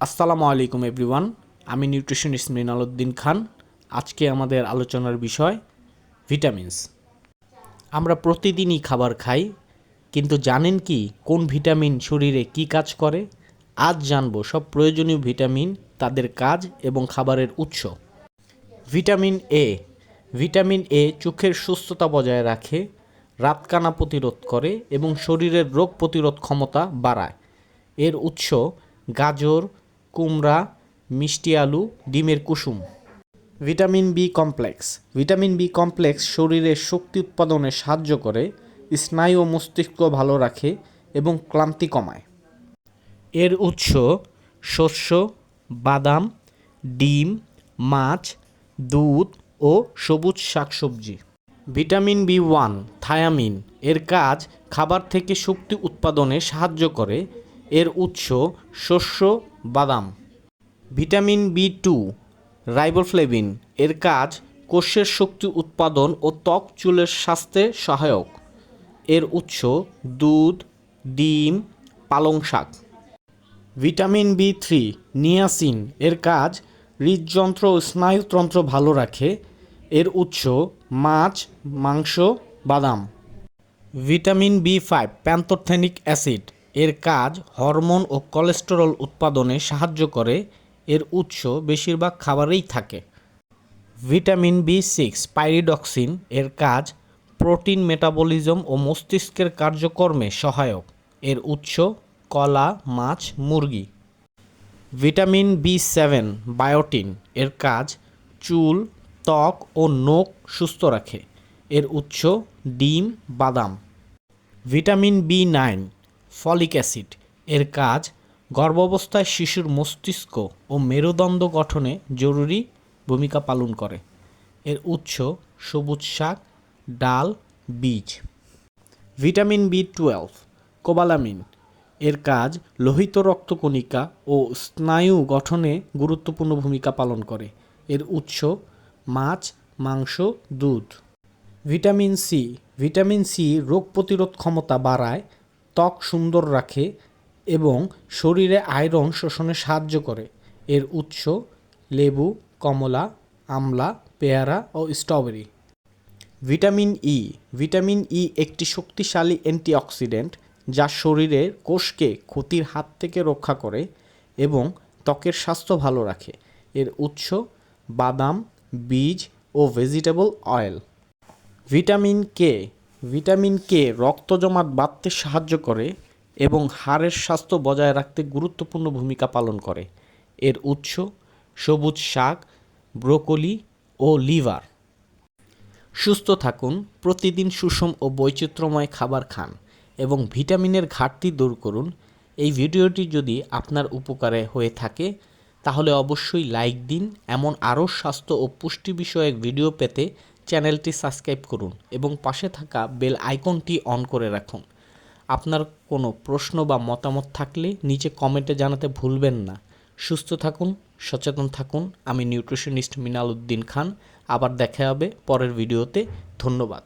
আসসালামু আলাইকুম, এভরিওয়ান। আমি নিউট্রিশনিস্ট মৃণাল উদ্দিন খান। আজকে আমাদের আলোচনার বিষয় ভিটামিনস। আমরা প্রতিদিনই খাবার খাই, কিন্তু জানেন কি কোন ভিটামিন শরীরে কি কাজ করে? আজ জানব সব প্রয়োজনীয় ভিটামিন, তাদের কাজ এবং খাবারের উৎস। ভিটামিন এ ভিটামিন এ চোখের সুস্থতা বজায় রাখে, রাতকানা প্রতিরোধ করে এবং শরীরের রোগ প্রতিরোধ ক্ষমতা বাড়ায়। এর উৎস গাজর কুমড়া, মিষ্টি আলু, ডিমের কুসুম। Vitamin B complex. Vitamin B complex শরীরের শক্তি উৎপাদনে সাহায্য করে, স্নায়ু ও মস্তিষ্ক ভালো রাখে এবং ক্লান্তি কমায়। এর উৎস শস্য, বাদাম, ডিম, মাছ, দুধ ও সবুজ শাকসবজি। Vitamin B one, thiamine. এর কাজ খাবার থেকে শক্তি উৎপাদনে সাহায্য করে। এর উৎস শস্য বাদাম। ভিটামিন বি টু, রাইবোফ্লেভিন, এর কাজ কোষের শক্তি উৎপাদন ও ত্বক চুলের স্বাস্থ্যে সহায়ক। এর উৎস দুধ, ডিম, পালং শাক। ভিটামিন বি থ্রি, নিয়াসিন, এর কাজ হৃদযন্ত্র ও স্নায়ুতন্ত্র ভালো রাখে। এর উৎস মাছ, মাংস, বাদাম। Vitamin B five pantothenic acid. এর কাজ হরমোন ও কোলেস্টেরল উৎপাদনে সাহায্য করে, এর উৎস বেশিরভাগ খাবারেই থাকে। ভিটামিন বি সিক্স, পাইরিডক্সিন, এর কাজ প্রোটিন মেটাবলিজম ও মস্তিষ্কের কার্যকর্মে সহায়ক। এর উৎস কলা, মাছ, মুরগি। ভিটামিন বি সেভেন, বায়োটিন, এর কাজ চুল, ত্বক ও নখ সুস্থ রাখে। এর উৎস ডিম, বাদাম। Vitamin B nine folic acid. এর কাজ, গর্ভাবস্থায় শিশুর মস্তিষ্ক ও মেরুদণ্ড গঠনে জরুরি ভূমিকা পালন করে। এর উৎস সবুজ শাক, ডাল, বীজ। Vitamin B twelve, cobalamin. এর কাজ, লোহিত রক্তকণিকা ও স্নায়ু গঠনে গুরুত্বপূর্ণ ভূমিকা পালন করে। এর উৎস, মাছ, মাংস, দুধ। Vitamin C. ভিটামিন সি রোগ প্রতিরোধ ক্ষমতা বাড়ায় ত্বক সুন্দর রাখে এবং শরীরে আয়রন শোষণে সাহায্য করে। এর উৎস লেবু, কমলা, আমলা, পেয়ারা ও strawberry. Vitamin E vitamin E একটি শক্তিশালী অ্যান্টিঅক্সিডেন্ট যা শরীরের কোষকে ক্ষতির হাত থেকে রক্ষা করে এবং ত্বকের স্বাস্থ্য ভালো রাখে। এর উৎস বাদাম, বীজ ও vegetable oil. Vitamin K vitamin K রক্ত জমাট বাঁধতে সাহায্য করে এবং হাড়ের স্বাস্থ্য বজায় রাখতে গুরুত্বপূর্ণ ভূমিকা পালন করে। এর উৎস সবুজ শাক, ব্রোকলি ও লিভার। সুস্থ থাকুন, প্রতিদিন সুষম ও বৈচিত্র্যময় খাবার খান এবং ভিটামিনের ঘাটতি দূর করুন। এই ভিডিওটি যদি আপনার উপকারে হয়ে থাকে, তাহলে অবশ্যই লাইক দিন। এমন আরও স্বাস্থ্য ও পুষ্টি বিষয়ক ভিডিও পেতে চ্যানেলটি সাবস্ক্রাইব করুন এবং পাশে থাকা বেল আইকনটি অন করে রাখুন। আপনার কোনো প্রশ্ন বা মতামত থাকলে নিচে কমেন্টে জানাতে ভুলবেন না। সুস্থ থাকুন, সচেতন থাকুন। আমি নিউট্রিশনিস্ট মিনাল উদ্দিন খান। আবার দেখা হবে পরের ভিডিওতে। ধন্যবাদ।